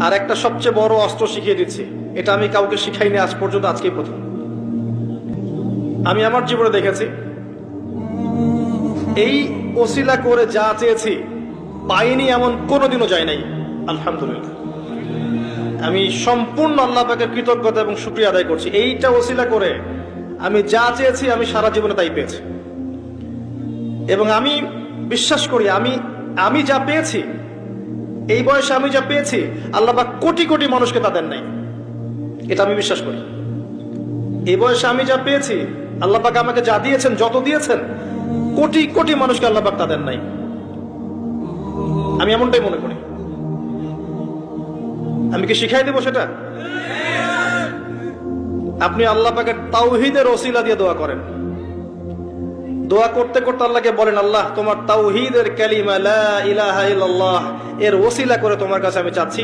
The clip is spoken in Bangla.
আর একটা সবচেয়ে বড় অস্ত্র শিখিয়ে দিচ্ছি। এটা আমি কাউকে শিখাইনি আজ পর্যন্ত, আজকেই প্রথম। আমি আমার জীবনে দেখেছি, এই ওসিলা করে যা চেয়েছি, পাইনি এমন কোনোদিনও যায় নাই, আলহামদুলিল্লাহ। আমি সম্পূর্ণ আল্লাহ পাকের কৃতজ্ঞতা এবং শুক্রিয়া আদায় করছি। এইটা ওসিলা করে আমি যা চেয়েছি, আমি সারা জীবনে তাই পেয়েছি। এবং আমি বিশ্বাস করি, আমি আমি যা পেয়েছি এই বয়সে আমি যা পেয়েছি, আল্লাহ কোটি কোটি মানুষকে তা দেন নাই। এটা আমি বিশ্বাস করি। এই বয়সে আমি যা পেয়েছি আল্লাপাক আমাকে যা দিয়েছেন, যত দিয়েছেন, কোটি কোটি মানুষকে আল্লাহ পাক তা দেন নাই। আমি এমনটাই মনে করি। আমি কি শিখাই দেবো সেটা? আপনি আল্লাহ তাওহিদের ওসিলা দিয়ে দোয়া করেন। দোয়া করতে করতে আল্লাহকে বলেন, আল্লাহ, তোমার তাওহিদের ক্যালিমা ইলাহা ইল্লাল্লাহ, এর ওসিলা করে তোমার কাছে আমি চাচ্ছি।